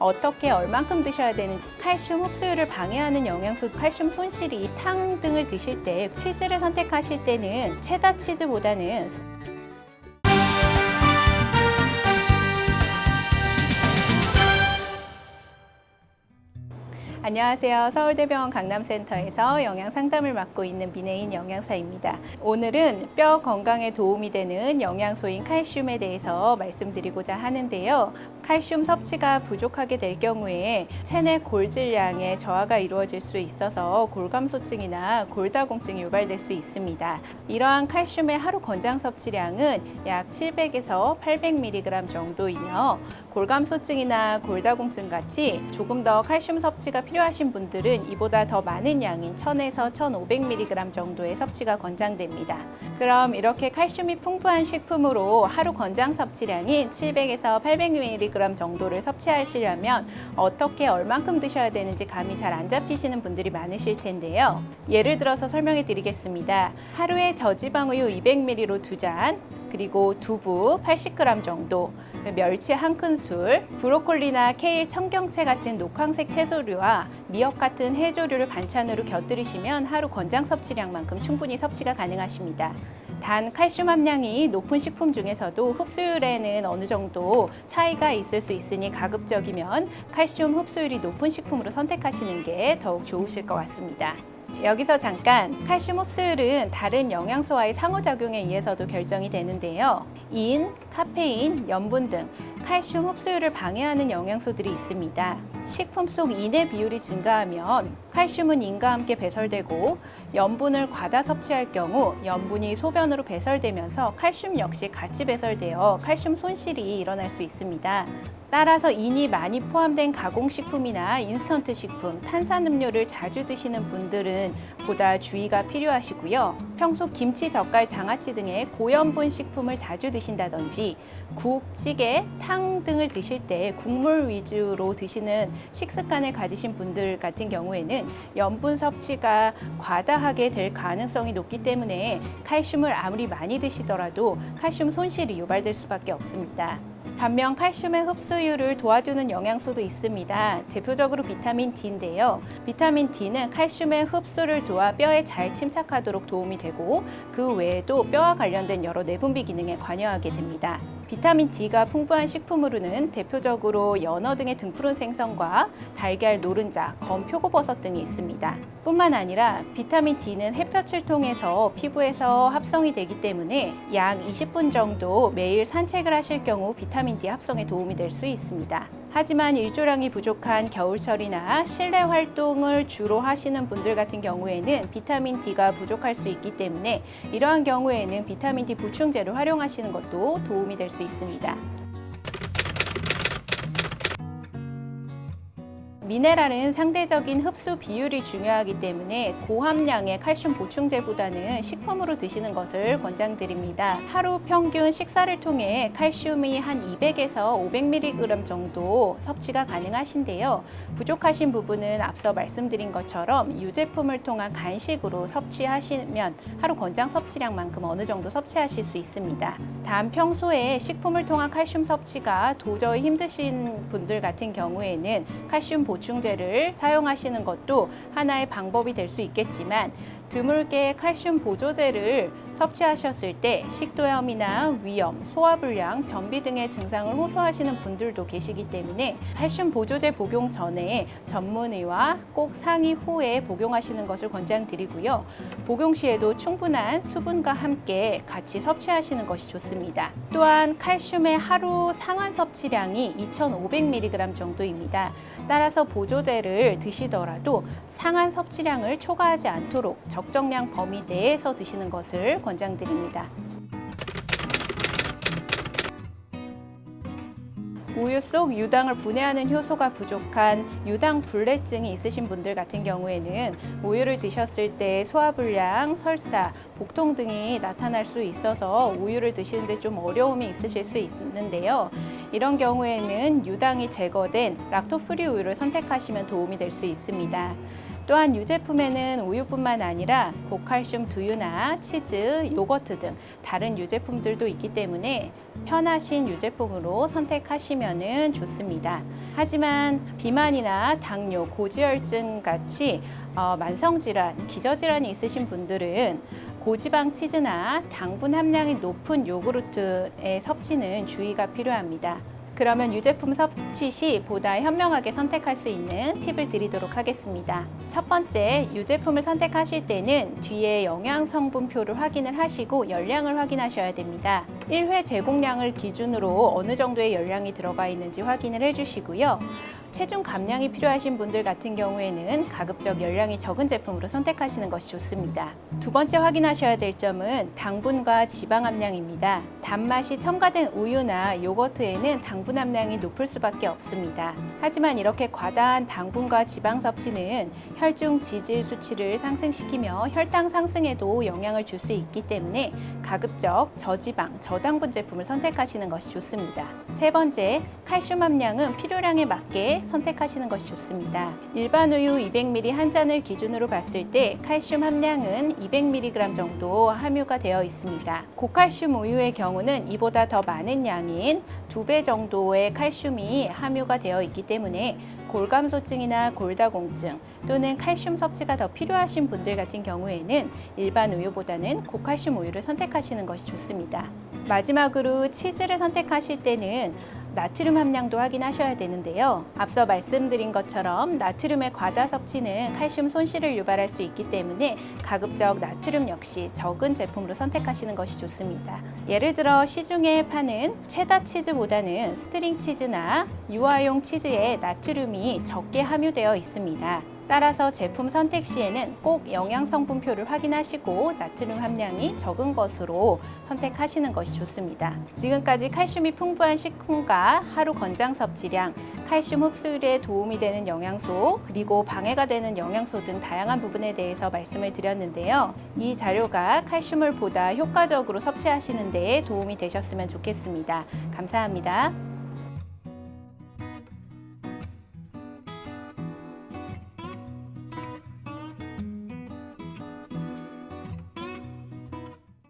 어떻게 얼만큼 드셔야 되는지 칼슘 흡수율을 방해하는 영양소 칼슘 손실이 탕 등을 드실 때 치즈를 선택하실 때는 체다 치즈보다는 안녕하세요. 서울대병원 강남센터에서 영양 상담을 맡고 있는 민혜인 영양사입니다. 오늘은 뼈 건강에 도움이 되는 영양소인 칼슘에 대해서 말씀드리고자 하는데요. 칼슘 섭취가 부족하게 될 경우에 체내 골질량의 저하가 이루어질 수 있어서 골감소증이나 골다공증이 유발될 수 있습니다. 이러한 칼슘의 하루 권장 섭취량은 약 700에서 800mg 정도이며 골감소증이나 골다공증 같이 조금 더 칼슘 섭취가 필요하신 분들은 이보다 더 많은 양인 1000에서 1500mg 정도의 섭취가 권장됩니다. 그럼 이렇게 칼슘이 풍부한 식품으로 하루 권장 섭취량인 700에서 800mg 정도를 섭취하시려면 어떻게 얼만큼 드셔야 되는지 감이 잘 안 잡히시는 분들이 많으실 텐데요. 예를 들어서 설명해 드리겠습니다. 하루에 저지방 우유 200ml로 두 잔, 그리고 두부 80g 정도, 멸치 한 큰술, 브로콜리나 케일, 청경채 같은 녹황색 채소류와 미역 같은 해조류를 반찬으로 곁들이시면 하루 권장 섭취량만큼 충분히 섭취가 가능하십니다. 단 칼슘 함량이 높은 식품 중에서도 흡수율에는 어느 정도 차이가 있을 수 있으니 가급적이면 칼슘 흡수율이 높은 식품으로 선택하시는 게 더욱 좋으실 것 같습니다. 여기서 잠깐 칼슘 흡수율은 다른 영양소와의 상호작용에 의해서도 결정이 되는데요. 인, 카페인, 염분 등 칼슘 흡수율을 방해하는 영양소들이 있습니다. 식품 속 인의 비율이 증가하면 칼슘은 인과 함께 배설되고 염분을 과다 섭취할 경우 염분이 소변으로 배설되면서 칼슘 역시 같이 배설되어 칼슘 손실이 일어날 수 있습니다. 따라서 인이 많이 포함된 가공식품이나 인스턴트 식품, 탄산음료를 자주 드시는 분들은 보다 주의가 필요하시고요. 평소 김치, 젓갈, 장아찌 등의 고염분 식품을 자주 드신다든지 국, 찌개, 탕 등을 드실 때 국물 위주로 드시는 식습관을 가지신 분들 같은 경우에는 염분 섭취가 과다 하게 될 가능성이 높기 때문에 칼슘을 아무리 많이 드시더라도 칼슘 손실이 유발될 수밖에 없습니다. 반면 칼슘의 흡수율을 도와주는 영양소도 있습니다. 대표적으로 비타민 D인데요. 비타민 D는 칼슘의 흡수를 도와 뼈에 잘 침착하도록 도움이 되고 그 외에도 뼈와 관련된 여러 내분비 기능에 관여하게 됩니다. 비타민 D가 풍부한 식품으로는 대표적으로 연어 등의 등푸른 생선과 달걀, 노른자, 검, 표고버섯 등이 있습니다. 뿐만 아니라 비타민 D는 햇볕을 통해서 피부에서 합성이 되기 때문에 약 20분 정도 매일 산책을 하실 경우 비타민 D 합성에 도움이 될 수 있습니다. 하지만 일조량이 부족한 겨울철이나 실내 활동을 주로 하시는 분들 같은 경우에는 비타민 D가 부족할 수 있기 때문에 이러한 경우에는 비타민 D 보충제를 활용하시는 것도 도움이 될 수 있습니다. 미네랄은 상대적인 흡수 비율이 중요하기 때문에 고함량의 칼슘 보충제보다는 식품으로 드시는 것을 권장드립니다. 하루 평균 식사를 통해 칼슘이 한 200에서 500mg 정도 섭취가 가능하신데요. 부족하신 부분은 앞서 말씀드린 것처럼 유제품을 통한 간식으로 섭취하시면 하루 권장 섭취량만큼 어느 정도 섭취하실 수 있습니다. 단 평소에 식품을 통한 칼슘 섭취가 도저히 힘드신 분들 같은 경우에는 칼슘 보충 제를 사용하시는 것도 하나의 방법이 될 수 있겠지만 드물게 칼슘 보조제를 섭취하셨을 때 식도염이나 위염, 소화불량, 변비 등의 증상을 호소하시는 분들도 계시기 때문에 칼슘 보조제 복용 전에 전문의와 꼭 상의 후에 복용하시는 것을 권장드리고요. 복용 시에도 충분한 수분과 함께 같이 섭취하시는 것이 좋습니다. 또한 칼슘의 하루 상한 섭취량이 2,500mg 정도입니다. 따라서 보조제를 드시더라도 상한 섭취량을 초과하지 않도록 적정량 범위 내에서 드시는 것을 권장드립니다. 우유 속 유당을 분해하는 효소가 부족한 유당 불내증이 있으신 분들 같은 경우에는 우유를 드셨을 때 소화불량, 설사, 복통 등이 나타날 수 있어서 우유를 드시는데 좀 어려움이 있으실 수 있는데요. 이런 경우에는 유당이 제거된 락토프리 우유를 선택하시면 도움이 될 수 있습니다. 또한 유제품에는 우유뿐만 아니라 고칼슘 두유나 치즈, 요거트 등 다른 유제품들도 있기 때문에 편하신 유제품으로 선택하시면 좋습니다. 하지만 비만이나 당뇨, 고지혈증 같이 어, 만성질환, 기저질환이 있으신 분들은 고지방 치즈나 당분 함량이 높은 요구르트의 섭취는 주의가 필요합니다. 그러면 유제품 섭취 시 보다 현명하게 선택할 수 있는 팁을 드리도록 하겠습니다. 첫 번째, 유제품을 선택하실 때는 뒤에 영양 성분표를 확인을 하시고 열량을 확인하셔야 됩니다. 1회 제공량을 기준으로 어느 정도의 열량이 들어가 있는지 확인을 해주시고요. 체중 감량이 필요하신 분들 같은 경우에는 가급적 열량이 적은 제품으로 선택하시는 것이 좋습니다. 두 번째 확인하셔야 될 점은 당분과 지방 함량입니다. 단맛이 첨가된 우유나 요거트에는 당분 함량이 높을 수밖에 없습니다. 하지만 이렇게 과다한 당분과 지방 섭취는 혈중 지질 수치를 상승시키며 혈당 상승에도 영향을 줄 수 있기 때문에 가급적 저지방, 저당분 제품을 선택하시는 것이 좋습니다. 세 번째, 칼슘 함량은 필요량에 맞게 선택하시는 것이 좋습니다. 일반 우유 200ml 한 잔을 기준으로 봤을 때 칼슘 함량은 200mg 정도 함유가 되어 있습니다. 고칼슘 우유의 경우는 이보다 더 많은 양인 두 배 정도의 칼슘이 함유가 되어 있기 때문에 골감소증이나 골다공증 또는 칼슘 섭취가 더 필요하신 분들 같은 경우에는 일반 우유보다는 고칼슘 우유를 선택하시는 것이 좋습니다. 마지막으로 치즈를 선택하실 때는 나트륨 함량도 확인하셔야 되는데요. 앞서 말씀드린 것처럼 나트륨의 과다 섭취는 칼슘 손실을 유발할 수 있기 때문에 가급적 나트륨 역시 적은 제품으로 선택하시는 것이 좋습니다. 예를 들어 시중에 파는 체다 치즈보다는 스트링 치즈나 유아용 치즈에 나트륨이 적게 함유되어 있습니다. 따라서 제품 선택 시에는 꼭 영양 성분표를 확인하시고 나트륨 함량이 적은 것으로 선택하시는 것이 좋습니다. 지금까지 칼슘이 풍부한 식품과 하루 권장 섭취량, 칼슘 흡수율에 도움이 되는 영양소, 그리고 방해가 되는 영양소 등 다양한 부분에 대해서 말씀을 드렸는데요. 이 자료가 칼슘을 보다 효과적으로 섭취하시는 데 도움이 되셨으면 좋겠습니다. 감사합니다.